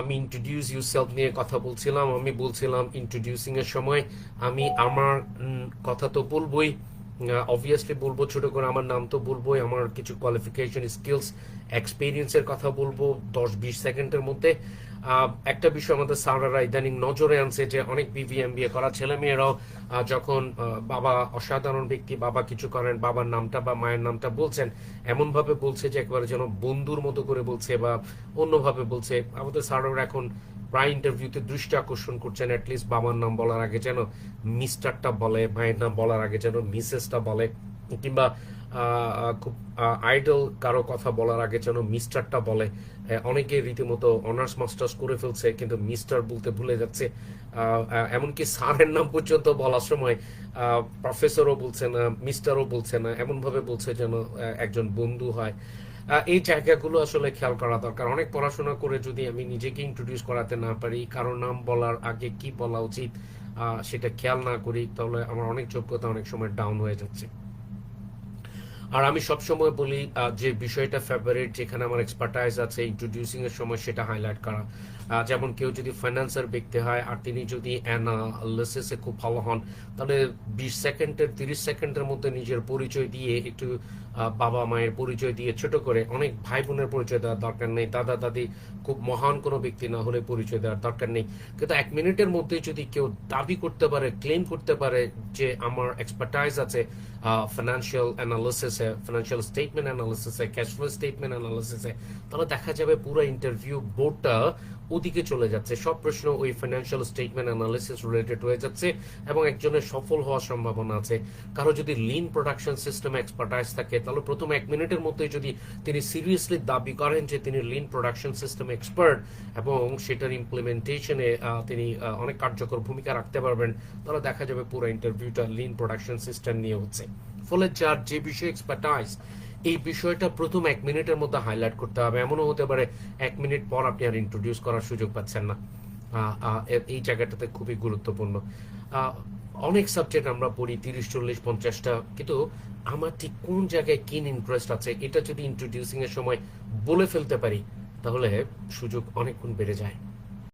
আমি introduce you self নিয়ে কথা বলছিলাম, আমি বলছিলাম ইন্ট্রোডিউসিং এর সময় আমি আমার কথা তো বলবোই। অবভিয়াসলি বলব ছোট করে আমার নাম তো বলবোই, আমার কিছু কোয়ালিফিকেশন স্কিলস এক্সপিরিয়েন্সের কথা বলব দশ বিশ সেকেন্ডের মধ্যে। একটা বিষয় আমাদের স্যাররা ইদানিং নজরে আনছে যে অনেক বিবিএমবিএ করা ছেলে মেয়েরাও যখন বাবা অসাধারণ ব্যক্তি, বাবা কিছু করেন, বাবার নামটা বা মায়ের নামটা বলছেন এমন ভাবে বলছে যে একবারে যেন বন্ধুর মতো করে বলছে বা অন্যভাবে বলছে। আমাদের স্যাররা এখন প্রায় ইন্টারভিউতে দৃষ্টি আকর্ষণ করছেন অ্যাটলিস্ট বাবার নাম বলার আগে যেন মিস্টারটা বলে, মায়ের নাম বলার আগে যেন মিসেসটা বলে। কিংবা খুব আইডল কারও কথা বলার আগে যেন মিস্টারটা বলে। অনেকে রীতিমতো অনার্স মাস্টার্স করে ফেলছে, কিন্তু মিস্টার বলতে ভুলে যাচ্ছে। এমনকি স্যারের নাম পর্যন্ত বলার সময় প্রফেসরও বলছে না, মিস্টারও বলছে না এমন ভাবে বলছে যেন একজন বন্ধু হয়। এই জায়গাগুলো আসলে খেয়াল করা দরকার। অনেক পড়াশোনা করে যদি আমি নিজেকে ইন্ট্রোডিউস করাতে না পারি, কারও নাম বলার আগে কি বলা উচিত? সেটা খেয়াল না করি তাহলে আমার অনেক যোগ্যতা অনেক সময় ডাউন হয়ে যাচ্ছে। আর আমি সবসময় বলি যে বিষয়টা ফেভারিট যেখানে আমার এক্সপার্টাইজ আছে ইন্ট্রোডিউসিং এর সময় সেটা হাইলাইট করা। যেমন কেউ যদি ফাইন্যান্সার ব্যক্তি হয় আর তিনি যদি অ্যানালিসিসে খুব ভালো হন, তাহলে বিশ সেকেন্ডের তিরিশ সেকেন্ডের মধ্যে নিজের পরিচয় দিয়ে একটু বাবা মায়ের পরিচয় দিয়ে ছোট করে অনেক ভাই বোনের পরিচয় দেওয়ার দরকার নেই, দাদা দাদি খুব মহান কোনো ব্যক্তি না হলে পরিচয় দেওয়ার দরকার নেই। কিন্তু এক মিনিটের মধ্যে যদি কেউ দাবি করতে পারে ক্লেম করতে পারে যে আমার এক্সপার্টাইজ আছে ফিনান্সিয়াল অ্যানালিসিসে ফাইন্যান্সিয়াল স্টেটমেন্ট অ্যানালিসিসে ক্যাশ ফ্লো স্টেটমেন্ট অ্যানালিসিসে তাহলে দেখা যাবে পুরো ইন্টারভিউ বোর্ডটা ওদিকে চলে যাচ্ছে। সব প্রশ্ন ওই ফাইন্যান্সিয়াল স্টেটমেন্ট অ্যানালিসিস রিলেটেড হয়ে যাচ্ছে এবং একজনের সফল হওয়ার সম্ভাবনা আছে। কারও যদি লিন প্রোডাকশন সিস্টেম এক্সপার্টাইজ থাকে, তাহলে প্রথম এক মিনিটের মধ্যেই যদি তিনি সিরিয়াসলি দাবি করেন যে তিনি লিন প্রোডাকশন সিস্টেম এক্সপার্ট এবং সেটার ইমপ্লিমেন্টেশনে তিনি অনেক কার্যকর ভূমিকা রাখতে পারবেন, তাহলে দেখা যাবে পুরো ইন্টারভিউটা লিন প্রোডাকশন সিস্টেম নিয়ে হচ্ছে। ফলে যার যে বিষয়ে এক্সপার্টাইজ এই বিষয়টা প্রথম এক মিনিটের মধ্যে হাইলাইট করতে হবে। এমনও হতে পারে এক মিনিট পর আপনি আর ইন্ট্রোডিউস করার সুযোগ পাচ্ছেন না। এই জায়গাটাতে খুবই গুরুত্বপূর্ণ। অনেক সাবজেক্ট আমরা পড়ি, তিরিশ, চল্লিশ, পঞ্চাশটা। কিন্তু আমার ঠিক কোন জায়গায় কিন ইন্টারেস্ট আছে, এটা যদি ইন্ট্রোডিউসিং এর সময় বলে ফেলতে পারি, তাহলে সুযোগ অনেকক্ষণ বেড়ে যায়।